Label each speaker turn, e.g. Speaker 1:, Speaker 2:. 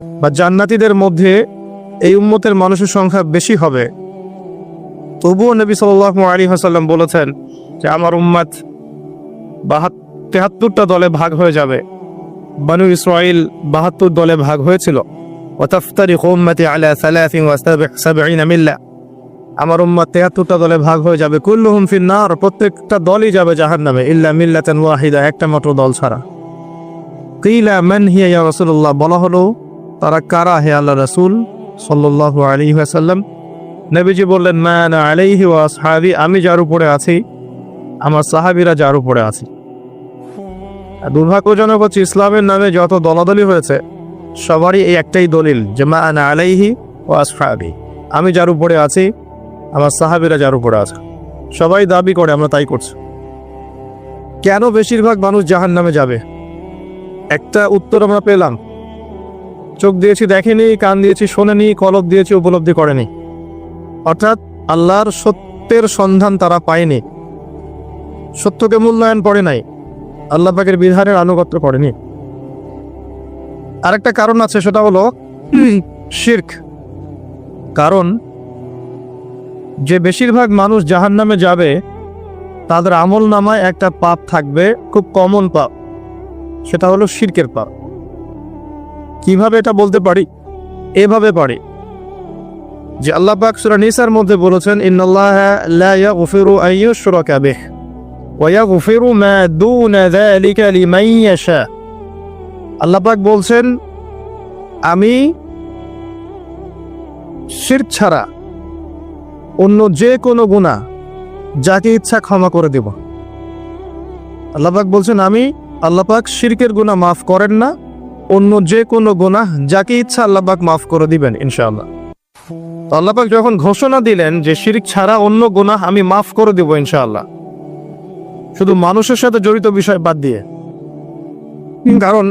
Speaker 1: বা জান্নাতীদের মধ্যে এই উম্মতের মানুষের সংখ্যা বেশি হবে। তবুও নবী সাল্লাহ আলী হাসাল্লাম বলেছেন যে, আমার উম্মাত বাহাত, তেহাত্তরটা দলে ভাগ হয়ে যাবে। বানু ইসরাইল বাহাত্তর দলে ভাগ হয়েছিল। আমার উম্মাত তেহাত্তরটা দলে ভাগ হয়ে যাবে। কুল্লুহুম ফিন্নার, প্রত্যেকটা দলই যাবে জাহান্নামে, ইল্লা মিল্লাতান ওয়াহিদা, একটা মাত্র দল ছাড়া। কিলা মান হিয়া রাসূলুল্লাহ, বলা হলো তারা কারা হে আল্লাহ রাসূল সাল্লাল্লাহু আলাইহি ওয়াসাল্লাম? নবীজি বললেন, মা আনা আলাইহি ওয়া আসহাবি, আমি যার উপরে আছি, আমার সাহাবীরা যার উপরে আছে। দুর্ভাগ্যজনক হচ্ছে ইসলামের নামে যত দলাদলি হয়েছে, সবারই এই একটাই দলিল যে, মা আনা আলাইহি ও আসহাবি, আমি যার উপরে আছি, আমার সাহাবিরা যার উপরে আছে। সবাই দাবি করে, আমরা তাই করছি। কেন বেশিরভাগ মানুষ জাহান নামে যাবে? একটা উত্তর আমরা পেলাম চোখ দিয়েছি দেখেনি, কান দিয়েছি শোনেনি, কলব দিয়েছি, উপলব্ধি করেনি। অর্থাৎ আল্লাহর সত্যের সন্ধান তারা পায়নি। সত্যকে মূল্যায়ন করে নাই। আল্লাহ পাকের বিধানের আনুগত্য করেনি। আরেকটা কারণ আছে, সেটা হলো শির্ক। কারণ যে বেশিরভাগ মানুষ জাহান্নামে যাবে, তাদের আমল নামায় একটা পাপ থাকবে, খুব কমন পাপ। সেটা হলো শির্কের পাপ। কীভাবে এটা বলতে পারি? এভাবে পারি। যে আল্লাহ পাক সুরা নিসার মধ্যে বলেছেন, ইন্নাল্লাহা লা ইয়াগফিরু আন ইউশরাকা বিহ ওয়া ইয়াগফিরু মা দুনা যালিকা লিমান ইয়াশা। আল্লাহ পাক বলছেন, আমি শিরক ছাড়া অন্য যে কোনো গুনাহ যাকে ইচ্ছা ক্ষমা করে দেব। আল্লাহ পাক বলছেন, আমি আল্লাহ পাক শিরকের গুনাহ মাফ করেন না অন্য যে কোনো গুনাহ যাকে ইচ্ছা আল্লাপাক মাফ করে দিবেন ইনশাল্লাহ আল্লাপাক যখন ঘোষণা দিলেন যে শিরিক ছাড়া অন্য গুনাহ আমি মাফ করে দিব, ইনশাআল্লাহ। শুধু মানুষের সাথে জড়িত বিষয় বাদ দিয়ে। কারণ